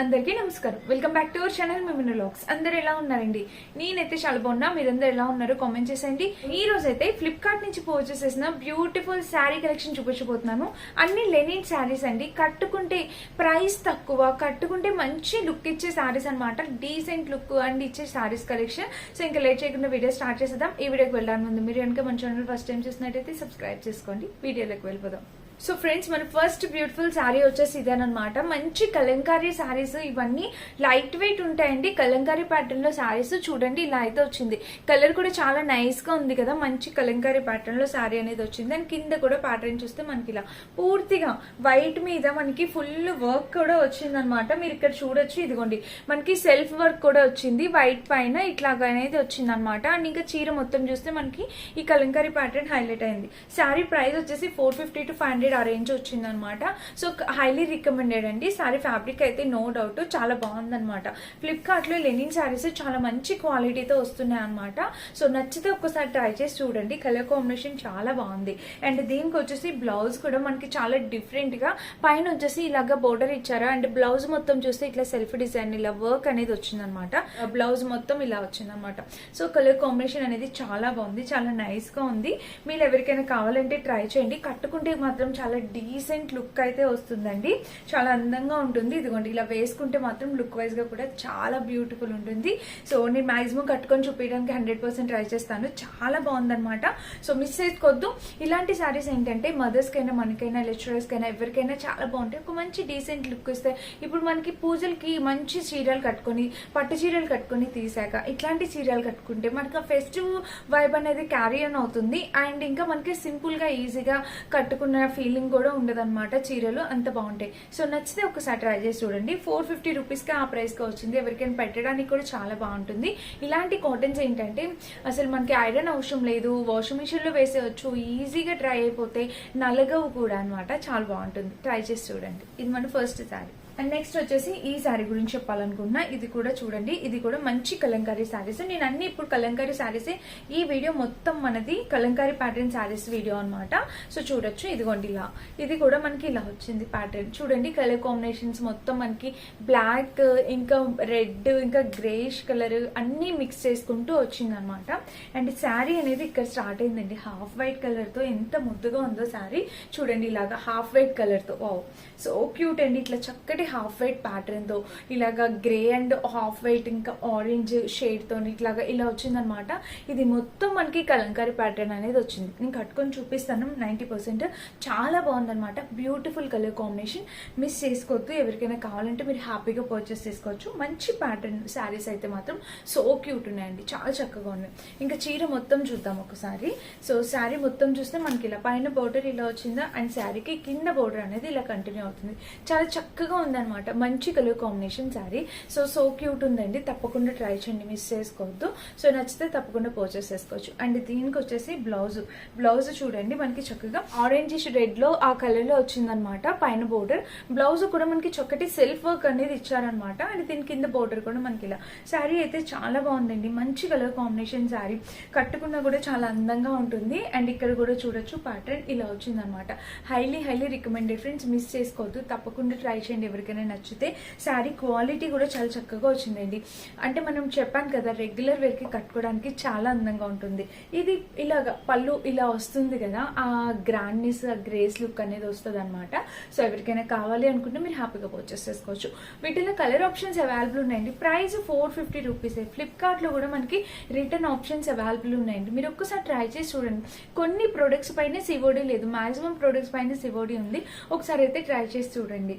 అందరికీ నమస్కారం. Welcome back to our channel మిమ్మల్ని లాక్స్ అందరు ఎలా ఉన్నారండి? నేనైతే చాలా బాగున్నా. మీరందరూ ఎలా ఉన్నారో కామెంట్ చేసేయండి. ఈ రోజు అయితే ఫ్లిప్కార్ట్ నుంచి పర్చేస్ చేసిన బ్యూటిఫుల్ శారీ కలెక్షన్ చూపించబోతున్నాను. అన్ని లెనిన్ శారీస్ అండి. కట్టుకుంటే ప్రైస్ తక్కువ కట్టుకుంటే మంచి లుక్ ఇచ్చే శారీస్ అన్నమాట. డీసెంట్ లుక్ అండ్ ఇచ్చే శారీస్ కలెక్షన్ సో ఇంకా లేట్ చేయకుండా వీడియో స్టార్ట్ చేసేద్దాం. ఈ వీడియోకి వెళ్ళడానికి ముందు మీరు కనుక మన ఛానల్ ఫస్ట్ టైం చూసినట్టయితే సబ్స్క్రైబ్ చేసుకోండి. వీడియోలోకి వెళ్ళిపోదాం. సో ఫ్రెండ్స్ మన ఫస్ట్ బ్యూటిఫుల్ శారీ వచ్చేసి ఇదేనమాట మంచి కలంకారీ శారీస్ ఇవన్నీ లైట్ వెయిట్ ఉంటాయండి. కలంకారీ ప్యాటర్న్లో శారీస్ చూడండి ఇలా అయితే వచ్చింది. కలర్ కూడా చాలా నైస్గా ఉంది కదా. మంచి కలంకారీ ప్యాటర్న్లో శారీ అనేది వచ్చింది. అండ్ కింద కూడా ప్యాటర్న్ చూస్తే మనకి ఇలా పూర్తిగా వైట్ మీద మనకి ఫుల్ వర్క్ కూడా వచ్చింది అనమాట మీరు ఇక్కడ చూడొచ్చు. ఇదిగోండి మనకి సెల్ఫ్ వర్క్ కూడా వచ్చింది. వైట్ పైన ఇట్లాగా అనేది వచ్చింది అనమాట అండ్ ఇంకా చీర మొత్తం చూస్తే మనకి ఈ కలంకారీ ప్యాటర్న్ హైలైట్ అయింది. శారీ ప్రైస్ వచ్చేసి four fifty to five hundred ఆ రేంజ్ వచ్చిందనమాట సో హైలీ రికమెండెడ్ అండి. సారీ ఫ్యాబ్రిక్ అయితే నో డౌట్ చాలా బాగుందనమాట. ఫ్లిప్కార్ట్లో లెనిన్ శారీస్ చాలా మంచి క్వాలిటీతో వస్తున్నాయి అనమాట సో నచ్చితే ఒక్కసారి ట్రై చేసి చూడండి. కలర్ కాంబినేషన్ చాలా బాగుంది. అండ్ దీనికి వచ్చేసి బ్లౌజ్ కూడా మనకి చాలా డిఫరెంట్గా పైన వచ్చేసి ఇలాగా బోర్డర్ ఇచ్చారు. అండ్ బ్లౌజ్ మొత్తం చూస్తే ఇట్లా సెల్ఫ్ డిజైన్ ఇలా వర్క్ అనేది వచ్చిందనమాట. Uh, బ్లౌజ్ మొత్తం ఇలా వచ్చిందనమాట. సో కలర్ కాంబినేషన్ అనేది చాలా బాగుంది. చాలా నైస్గా ఉంది. మీరు ఎవరికైనా కావాలంటే ట్రై చేయండి. కట్టుకుంటే మాత్రం చాలా డీసెంట్ లుక్ అయితే వస్తుందండి. చాలా అందంగా ఉంటుంది. ఇదిగోండి ఇలా వేసుకుంటే మాత్రం లుక్ వైజ్గా కూడా చాలా బ్యూటిఫుల్ ఉంటుంది. సో నేను మాక్సిమం కట్టుకొని చూపించడానికి హండ్రెడ్ పర్సెంట్ ట్రై చేస్తాను. చాలా బాగుందనమాట సో మిస్ చేసుకోవద్దు ఇలాంటి శారీస్ ఏంటంటే మదర్స్ కైనా మనకైనా లెక్చరర్స్ కైనా ఎవరికైనా చాలా బాగుంటాయి. ఒక మంచి డీసెంట్ లుక్ ఇస్తే ఇప్పుడు మనకి పూజలకి మంచి చీరలు కట్టుకొని పట్టు చీరలు కట్టుకొని తీసాక ఇట్లాంటి చీరలు కట్టుకుంటే మనకి ఆ ఫెస్టివ్ వైబ్ అనేది క్యారీ ఆన్ అవుతుంది. అండ్ ఇంకా మనకి సింపుల్గా ఈజీగా కట్టుకున్న ఫీలింగ్ కూడా ఉండదన్నమాట చీరలు అంత బాగుంటాయి. సో నచ్చితే ఒకసారి ట్రై చేసి చూడండి. ఫోర్ ఫిఫ్టీ రూపీస్కి ఆ ప్రైస్కి వచ్చింది. ఎవరికైనా పెట్టడానికి కూడా చాలా బాగుంటుంది. ఇలాంటి కాటన్స్ ఏంటంటే అసలు మనకి ఐరన్ అవసరం లేదు. వాషింగ్ మిషన్లో వేసేయచ్చు. ఈజీగా డ్రై అయిపోతే నలగవు కూడా అన్నమాట. చాలా బాగుంటుంది. ట్రై చేసి చూడండి. ఇది మన ఫస్ట్ శారీ అండ్ నెక్స్ట్ వచ్చేసి ఈ శారీ గురించి చెప్పాలనుకున్నా ఇది కూడా చూడండి. ఇది కూడా మంచి కలంకారీ శారీస్ నేను అన్ని ఇప్పుడు కలంకారీ శారీస్ ఈ వీడియో మొత్తం మనది కలంకారీ ప్యాటర్న్ శారీస్ వీడియో అనమాట సో చూడొచ్చు. ఇదిగోండి ఇలా. ఇది కూడా మనకి ఇలా వచ్చింది ప్యాటర్న్ చూడండి కలర్ కాంబినేషన్స్ మొత్తం మనకి బ్లాక్ ఇంకా రెడ్ ఇంకా గ్రేష్ కలర్ అన్ని మిక్స్ చేసుకుంటూ వచ్చింది అనమాట అండ్ శారీ అనేది ఇక్కడ స్టార్ట్ అయిందండి. హాఫ్ వైట్ కలర్తో ఎంత ముద్దుగా ఉందో శారీ చూడండి ఇలాగా హాఫ్ వైట్ కలర్తో. వావ్ సో క్యూట్ అండి. ఇట్లా చక్కటి హాఫ్ వైట్ ప్యాటర్న్తో ఇలాగా గ్రే అండ్ హాఫ్ వైట్ ఇంకా ఆరెంజ్ షేడ్తో ఇట్లాగా ఇలా వచ్చిందనమాట ఇది మొత్తం మనకి కలంకారీ ప్యాటర్న్ అనేది వచ్చింది. నేను కట్టుకొని చూపిస్తాను. నైంటీ పర్సెంట్ చాలా బాగుందనమాట బ్యూటిఫుల్ కలర్ కాంబినేషన్ మిస్ చేసుకోవద్దు. ఎవరికైనా కావాలంటే మీరు హ్యాపీగా పర్చేస్ చేసుకోవచ్చు. మంచి ప్యాటర్న్ శారీస్ అయితే మాత్రం సో క్యూట్ ఉన్నాయండి. చాలా చక్కగా ఉన్నాయి. ఇంకా చీర మొత్తం చూద్దాం ఒకసారి. సో శారీ మొత్తం చూస్తే మనకి ఇలా పైన బోర్డర్ ఇలా వచ్చిందా? అండ్ శారీకి కింద బోర్డర్ అనేది ఇలా కంటిన్యూ అవుతుంది. చాలా చక్కగా ఉందన్నమాట. మంచి colour combination sari. So so cute ఉందండి. తప్పకుండా ట్రై చేయండి. మిస్ చేసుకోవద్దు. సో నచ్చితే తప్పకుండా పర్చేస్ చేసుకోవచ్చు. అండ్ దీనికి వచ్చేసి బ్లౌజ్. బ్లౌజ్ చూడండి. మనకి చక్కగా ఆరెంజ్ రెడ్లో ఆ కలర్లో వచ్చిందనమాట పైన బోర్డర్ బ్లౌజ్ కూడా మనకి చక్కటి సెల్ఫ్ వర్క్ అనేది ఇచ్చారనమాట అండ్ దీని కింద బోర్డర్ కూడా మనకి ఇలా. శారీ అయితే చాలా బాగుందండి. మంచి కలర్ కాంబినేషన్ శారీ. కట్టుకున్నా కూడా చాలా అందంగా ఉంటుంది. అండ్ ఇక్కడ కూడా చూడొచ్చు ప్యాటర్న్ ఇలా వచ్చిందనమాట highly highly recommended friends miss చేసుకోవద్దు. తప్పకుండా ట్రై చేయండి. ఎవరికైనా నచ్చితే శారీ క్వాలిటీ కూడా చాలా చక్కగా వచ్చిందండి. అంటే మనం చెప్పాను కదా రెగ్యులర్ వేర్కి కట్టుకోవడానికి చాలా అందంగా ఉంటుంది. ఇది ఇలాగా పళ్ళు ఇలా వస్తుంది కదా ఆ గ్రాండ్నెస్ ఆ గ్రేస్ లుక్ అనేది వస్తుంది అనమాట సో ఎవరికైనా కావాలి అనుకుంటే మీరు హ్యాపీగా పర్చేస్ చేసుకోవచ్చు. వీటిలో కలర్ ఆప్షన్స్ అవైలబుల్ ఉన్నాయండి. ప్రైస్ ఫోర్ ఫిఫ్టీ రూపీస్ ఫ్లిప్కార్ట్లో కూడా మనకి రిటర్న్ ఆప్షన్స్ అవైలబుల్ ఉన్నాయండి. మీరు ఒక్కసారి ట్రై చేసి చూడండి. కొన్ని ప్రొడక్ట్స్ పైన సివోడీ లేదు. మాక్సిమం ప్రొడక్ట్స్ పైన సివోడీ ఉంది. ఒకసారి అయితే ట్రై చేసి చూడండి.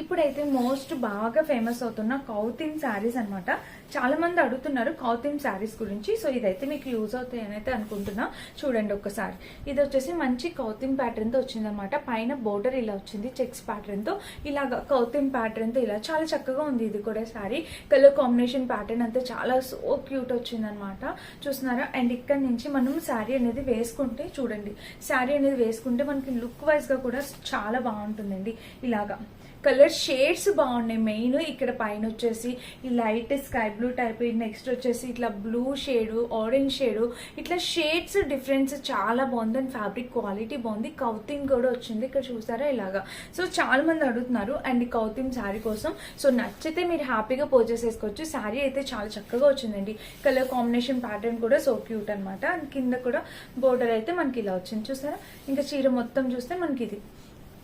ఇప్పుడైతే మోస్ట్ బాగా ఫేమస్ అవుతున్న కౌతిన్ శారీస్ అనమాట చాలా మంది అడుగుతున్నారు కౌతిన్ శారీస్ గురించి. సో ఇదైతే మీకు యూజ్ అవుతాయి అని అయితే అనుకుంటున్నా. చూడండి ఒక్కసారి. ఇది వచ్చేసి మంచి కౌతిన్ ప్యాటర్న్తో వచ్చిందనమాట పైన బోర్డర్ ఇలా వచ్చింది చెక్స్ ప్యాటర్న్తో. ఇలాగా కౌతిన్ ప్యాటర్న్తో ఇలా చాలా చక్కగా ఉంది ఇది కూడా శారీ. కలర్ కాంబినేషన్ ప్యాటర్న్ అంతా చాలా సో క్యూట్ వచ్చిందనమాట చూస్తున్నారా? అండ్ ఇక్కడ నుంచి మనం శారీ అనేది వేసుకుంటే చూడండి. శారీ అనేది వేసుకుంటే మనకి లుక్ వైజ్గా కూడా చాలా బాగుంటుందండి. ఇలాగా. కలర్ షేడ్స్ బాగున్నాయి. మెయిన్ ఇక్కడ పైన వచ్చేసి ఈ light sky blue type next వచ్చేసి ఇట్లా బ్లూ షేడు ఆరెంజ్ షేడు. ఇట్లా షేడ్స్ డిఫరెన్స్ చాలా బాగుంది అండ్ ఫ్యాబ్రిక్ క్వాలిటీ బాగుంది. కౌతింగ్ కూడా వచ్చింది. ఇక్కడ చూసారా ఇలాగా? సో చాలా మంది అడుగుతున్నారు అండ్ ఈ కౌతింగ్ శారీ కోసం. సో నచ్చితే మీరు హ్యాపీగా పర్చేస్ చేసుకోవచ్చు. శారీ అయితే చాలా చక్కగా వచ్చిందండి. కలర్ కాంబినేషన్ ప్యాటర్న్ కూడా సో క్యూట్ అనమాట అండ్ కింద కూడా బోర్డర్ అయితే మనకి ఇలా వచ్చింది. చూసారా? ఇంకా చీర మొత్తం చూస్తే మనకి ఇది.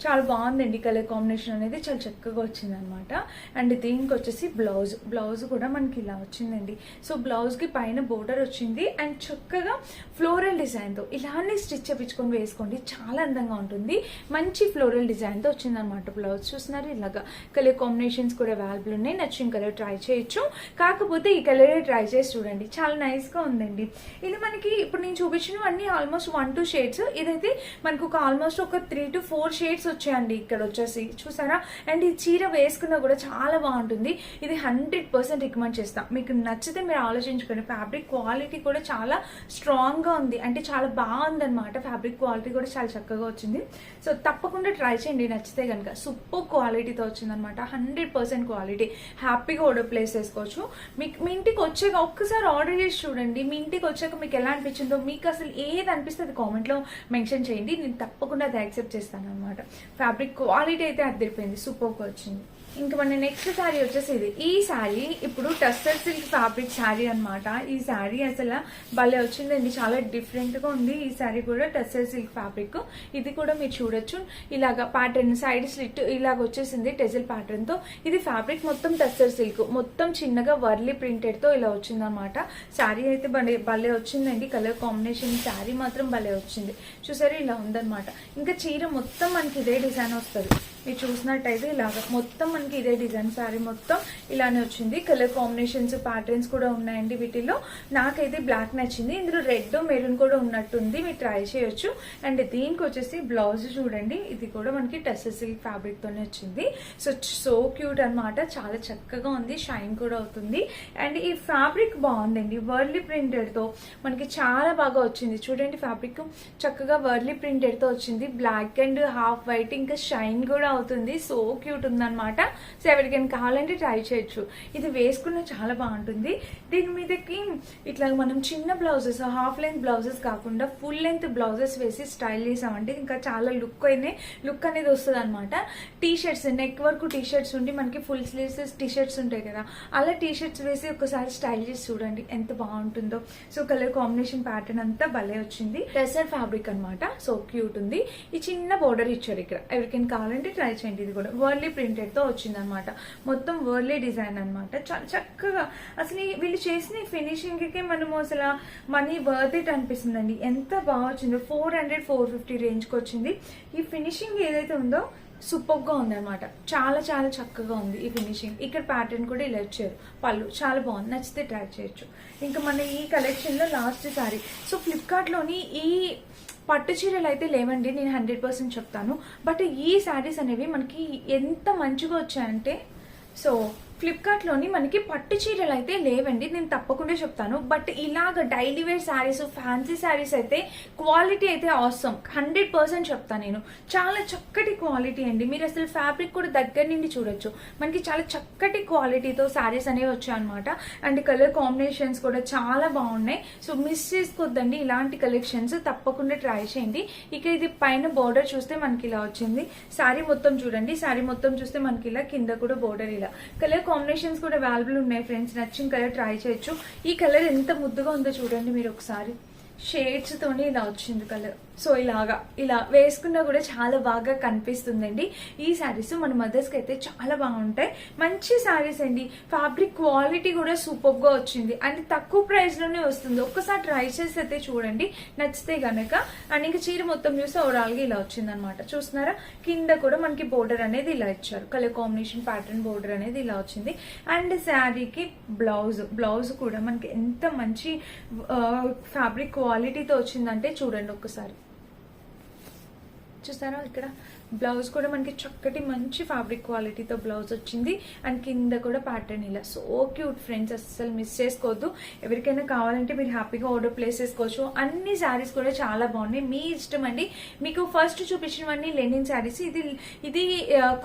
చాలా బాగుందండి కలర్ కాంబినేషన్ అనేది. చాలా చక్కగా వచ్చింది అనమాట అండ్ దీనికి వచ్చేసి బ్లౌజ్. బ్లౌజ్ కూడా మనకి ఇలా వచ్చిందండి. సో బ్లౌజ్కి పైన బోర్డర్ వచ్చింది. అండ్ చక్కగా ఫ్లోరల్ డిజైన్తో ఇలానే స్టిచ్ చేపించుకొని వేసుకోండి. చాలా అందంగా ఉంటుంది. మంచి ఫ్లోరల్ డిజైన్తో వచ్చింది అనమాట బ్లౌజ్. చూస్తున్నారు? ఇలాగా కలర్ కాంబినేషన్స్ కూడా అవైలబుల్ ఉన్నాయి. నచ్చిన కలర్ ట్రై చేయొచ్చు. కాకపోతే ఈ కలర్ ట్రై చేసి చూడండి. చాలా నైస్గా ఉందండి. ఇది మనకి ఇప్పుడు నేను చూపించినవన్నీ ఆల్మోస్ట్ వన్ టూ షేడ్స్. ఇదైతే మనకు ఒక ఆల్మోస్ట్ ఒక త్రీ టు ఫోర్ షేడ్స్ వచ్చాయండి ఇక్కడ వచ్చేసి చూసారా? అండ్ ఈ చీర వేసుకున్నా కూడా చాలా బాగుంటుంది. ఇది హండ్రెడ్ పర్సెంట్ రికమెండ్ చేస్తాం. మీకు నచ్చితే మీరు ఆలోచించుకోండి. ఫ్యాబ్రిక్ క్వాలిటీ కూడా చాలా స్ట్రాంగ్గా ఉంది. అంటే చాలా బాగుంది అనమాట ఫ్యాబ్రిక్ క్వాలిటీ కూడా చాలా చక్కగా వచ్చింది. సో తప్పకుండా ట్రై చేయండి. నచ్చితే కనుక సూపర్ క్వాలిటీతో వచ్చిందనమాట హండ్రెడ్ పర్సెంట్ క్వాలిటీ. హ్యాపీగా ఆర్డర్ ప్లేస్ చేసుకోవచ్చు. మీకు మీ ఇంటికి వచ్చాక ఒక్కసారి ఆర్డర్ చేసి చూడండి. మీ ఇంటికి వచ్చాక మీకు ఎలా అనిపించిందో మీకు అసలు ఏది అనిపిస్తే అది కామెంట్లో మెన్షన్ చేయండి. నేను తప్పకుండా అది యాక్సెప్ట్ చేస్తాను అనమాట ఫ్యాబ్రిక్ క్వాలిటీ అయితే అద్దరిపోయింది. సూపర్గా వచ్చింది. ఇంకా మన నెక్స్ట్ శారీ వచ్చేసి ఇది ఈ శారీ ఇప్పుడు టస్టర్ సిల్క్ ఫ్యాబ్రిక్ శారీ అనమాట ఈ శారీ అసలు భలే వచ్చిందండి. చాలా డిఫరెంట్గా ఉంది ఈ శారీ కూడా టస్టర్ సిల్క్ ఫ్యాబ్రిక్ ఇది కూడా మీరు చూడొచ్చు. ఇలాగా ప్యాటర్న్ సైడ్ స్లిట్ ఇలాగ వచ్చేసింది టెజిల్ ప్యాటర్న్తో. ఇది ఫ్యాబ్రిక్ మొత్తం టస్టర్ సిల్క్ మొత్తం చిన్నగా వర్లీ ప్రింటెడ్తో ఇలా వచ్చిందన్నమాట. శారీ అయితే భలే భలే వచ్చిందండి. కలర్ కాంబినేషన్ శారీ మాత్రం భలే వచ్చింది. చూసారు ఇలా ఉందన్నమాట. ఇంకా చీర మొత్తం మనకి ఇదే డిజైన్ వస్తుంది. మీరు చూసినట్టయితే ఇలాగ మొత్తం మనకి ఇదే డిజైన్ శారీ మొత్తం ఇలానే వచ్చింది. కలర్ కాంబినేషన్స్ ప్యాటర్న్స్ కూడా ఉన్నాయండి వీటిలో. నాకైతే బ్లాక్ నచ్చింది. ఇందులో రెడ్ మెరూన్ కూడా ఉన్నట్టుంది. మీరు ట్రై చేయొచ్చు. అండ్ దీనికి వచ్చేసి బ్లౌజ్ చూడండి. ఇది కూడా మనకి టెస్సెస్ సిల్క్ ఫ్యాబ్రిక్ తోనే వచ్చింది. సో సో క్యూట్ అన్నమాట. చాలా చక్కగా ఉంది. షైన్ కూడా అవుతుంది. అండ్ ఈ ఫ్యాబ్రిక్ బాగుందండి. వర్లీ ప్రింటెడ్తో మనకి చాలా బాగా వచ్చింది. చూడండి ఫ్యాబ్రిక్ చక్కగా వర్లీ ప్రింటెడ్తో వచ్చింది. బ్లాక్ అండ్ హాఫ్ వైట్ ఇంకా షైన్ కూడా అవుతుంది. సో క్యూట్ ఉందన్నమాట. సో ఎవరికైనా కావాలంటే ట్రై చేయొచ్చు. ఇది వేసుకున్న చాలా బాగుంటుంది. దీని మీదకి ఇట్లా మనం చిన్న బ్లౌజెస్ హాఫ్ లెంత్ బ్లౌజెస్ కాకుండా ఫుల్ లెంత్ బ్లౌజెస్ వేసి స్టైల్ చేసామంటే ఇంకా చాలా లుక్ అయినా లుక్ అనేది వస్తుంది అనమాట టీ షర్ట్స్ నెక్ వరకు టీ షర్ట్స్ ఉండి మనకి ఫుల్ స్లీవ్స్ టీ షర్ట్స్ ఉంటాయి కదా. అలా టీ షర్ట్స్ వేసి ఒకసారి స్టైల్ చేసి చూడండి ఎంత బాగుంటుందో. సో కలర్ కాంబినేషన్ ప్యాటర్న్ అంతా భలే వచ్చింది. టెసర్ ఫ్యాబ్రిక్ అన్నమాట. సో క్యూట్ ఉంది. ఈ చిన్న బోర్డర్ ఇచ్చారు ఇక్కడ. ఎవరికైనా కావాలంటే ట్రై చేయండి ఇది కూడా. వర్లీ ప్రింటెడ్తో వచ్చింది అనమాట మొత్తం వర్లీ డిజైన్ అన్నమాట. చాలా చక్కగా. అసలు ఈ వీళ్ళు చేసిన ఫినిషింగ్కి మనము అసలు మనీ వర్త్ ఇట్ అనిపిస్తుందండి. ఎంత బాగా వచ్చిందో. ఫోర్ హండ్రెడ్ ఫోర్ ఫిఫ్టీ రేంజ్కి వచ్చింది. ఈ ఫినిషింగ్ ఏదైతే ఉందో సూపర్గా ఉంది అనమాట చాలా చాలా చక్కగా ఉంది ఈ ఫినిషింగ్ ఇక్కడ ప్యాటర్న్ కూడా ఇలా ఇచ్చారు. పళ్ళు చాలా బాగుంది. నచ్చితే ట్రై చేయొచ్చు. ఇంకా మన ఈ కలెక్షన్లో లాస్ట్ సారీ సో ఫ్లిప్కార్ట్లోని ఈ పట్టు చీరలు అయితే లేవండి. నేను హండ్రెడ్ పర్సెంట్ చెప్తాను. బట్ ఈ శారీస్ అనేవి మనకి ఎంత మంచిగా వచ్చాయంటే సో ఫ్లిప్కార్ట్లోని మనకి పట్టు చీరలు అయితే లేవండి నేను తప్పకుండా చెప్తాను. బట్ ఇలాగ daily wear saris fancy saris అయితే క్వాలిటీ అయితే అవసరం హండ్రెడ్ పర్సెంట్ చెప్తాను నేను. చాలా చక్కటి క్వాలిటీ అండి. మీరు అసలు ఫ్యాబ్రిక్ కూడా దగ్గర నుండి చూడొచ్చు. మనకి చాలా చక్కటి క్వాలిటీతో శారీస్ అనేవి వచ్చాయన్నమాట. అండ్ కలర్ కాంబినేషన్స్ కూడా చాలా బాగున్నాయి. సో మిస్ చేసుకోద్దండి. ఇలాంటి కలెక్షన్స్ తప్పకుండా ట్రై చేయండి. ఇక ఇది పైన బోర్డర్ చూస్తే మనకి ఇలా వచ్చింది. శారీ మొత్తం చూడండి. శారీ మొత్తం చూస్తే మనకి ఇలా కింద కూడా బోర్డర్ ఇలా. కలర్ కాంబినేషన్స్ కూడా అవైలబుల్ ఉన్నాయి ఫ్రెండ్స్ నచ్చిన కలర్ ట్రై చేయొచ్చు. ఈ కలర్ ఎంత ముద్దుగా ఉందో చూడండి మీరు ఒకసారి. షేడ్స్ తోనే ఇలా వచ్చింది కలర్ సో ఇలాగా ఇలా వేసుకున్నా కూడా చాలా బాగా కనిపిస్తుందండి. ఈ శారీస్ మన మదర్స్కి అయితే చాలా బాగుంటాయి. మంచి శారీస్ అండి. ఫ్యాబ్రిక్ క్వాలిటీ కూడా సూపర్గా వచ్చింది. అండ్ తక్కువ ప్రైస్లోనే వస్తుంది. ఒక్కసారి ట్రై చేసి అయితే చూడండి. నచ్చితే గనక. అండ్ ఇంకా చీర మొత్తం చూస్తే ఓవరాల్గా ఇలా వచ్చింది అనమాట చూస్తున్నారా? కింద కూడా మనకి బోర్డర్ అనేది ఇలా ఇచ్చారు. కలర్ కాంబినేషన్ ప్యాటర్న్ బోర్డర్ అనేది ఇలా వచ్చింది. అండ్ శారీకి బ్లౌజ్ బ్లౌజ్ కూడా మనకి ఎంత మంచి ఫ్యాబ్రిక్ క్వాలిటీతో వచ్చిందంటే చూడండి ఒక్కసారి. చూసారా ఇక్కడ బ్లౌజ్ కూడా మనకి చక్కటి మంచి ఫ్యాబ్రిక్ క్వాలిటీతో బ్లౌజ్ వచ్చింది. అండ్ కింద కూడా ప్యాటర్న్ ఇలా. సో క్యూట్ ఫ్రెండ్స్ అస్సలు మిస్ చేసుకోవద్దు. ఎవరికైనా కావాలంటే మీరు హ్యాపీగా ఆర్డర్ ప్లేస్ చేసుకోవచ్చు. అన్ని శారీస్ కూడా చాలా బాగున్నాయి. మీ ఇష్టం అండి. మీకు ఫస్ట్ చూపించినవన్నీ లెనిన్ శారీస్ ఇది ఇది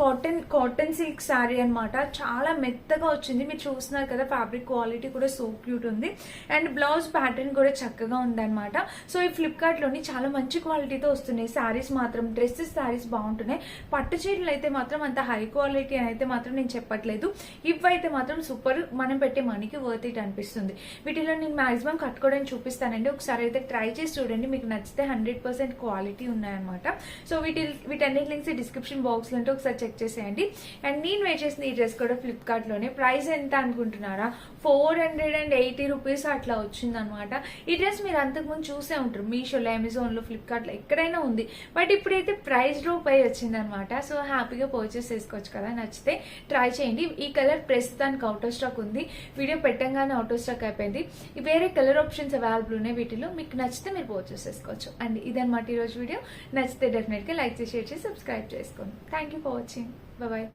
కాటన్ కాటన్ సిల్క్ శారీ అన్నమాట. చాలా మెత్తగా వచ్చింది. మీరు చూస్తున్నారు కదా ఫ్యాబ్రిక్ క్వాలిటీ కూడా సో క్యూట్ ఉంది. అండ్ బ్లౌజ్ ప్యాటర్న్ కూడా చక్కగా ఉందన్నమాట. సో ఈ ఫ్లిప్కార్ట్లోని చాలా మంచి క్వాలిటీతో వస్తున్నాయి. శారీస్ మాత్రం డ్రెస్సెస్ శారీస్ బాగుంటున్నాయి. పట్టు చీరలు అయితే మాత్రం అంత హై క్వాలిటీ అని అయితే మాత్రం నేను చెప్పట్లేదు. ఇవైతే మాత్రం సూపర్ మనం పెట్టే మనీకి వర్త్ ఇట్ అనిపిస్తుంది. వీటిలో నేను మాక్సిమం కట్టుకోవడానికి చూపిస్తానండి. ఒకసారి అయితే ట్రై చేసి చూడండి. మీకు నచ్చితే హండ్రెడ్ పర్సెంట్ క్వాలిటీ ఉన్నాయన్నమాట. సో వీటి వీటన్నిటి లింక్స్ డిస్క్రిప్షన్ బాక్స్లో ఉంటే ఒకసారి చెక్ చేసేయండి. అండ్ నేను వే చేసిన ఈ డ్రెస్ కూడా ఫ్లిప్కార్ట్లోనే. ప్రైస్ ఎంత అనుకుంటున్నారా? Four hundred and eighty rupees అట్లా వచ్చింది అనమాట ఈ డ్రెస్ మీరు అంతకుముందు చూసే ఉంటారు. మీషోలో అమెజాన్లో ఫ్లిప్కార్ట్లో ఎక్కడైనా ఉంది. బట్ ఇప్పుడు ఇప్పుడైతే ప్రైస్ డ్రాప్ అయి వచ్చింది అనమాట సో హ్యాపీగా పర్చేస్ చేసుకోవచ్చు కదా నచ్చితే ట్రై చేయండి. ఈ కలర్ ప్రస్తుతానికి అవుట్ ఆఫ్ స్టాక్ ఉంది. వీడియో పెట్టంగానే అవుట్ ఆఫ్ స్టాక్ అయిపోయింది. ఈ వేరే కలర్ ఆప్షన్స్ అవైలబుల్ ఉన్నాయి వీటిలో. మీకు నచ్చితే మీరు పర్చేస్ చేసుకోవచ్చు. అండ్ ఇదనమాట ఈరోజు వీడియో. నచ్చితే డెఫినెట్గా లైక్ చేసి షేర్ చేసి సబ్స్క్రైబ్ చేసుకోండి. Thank you for watching bye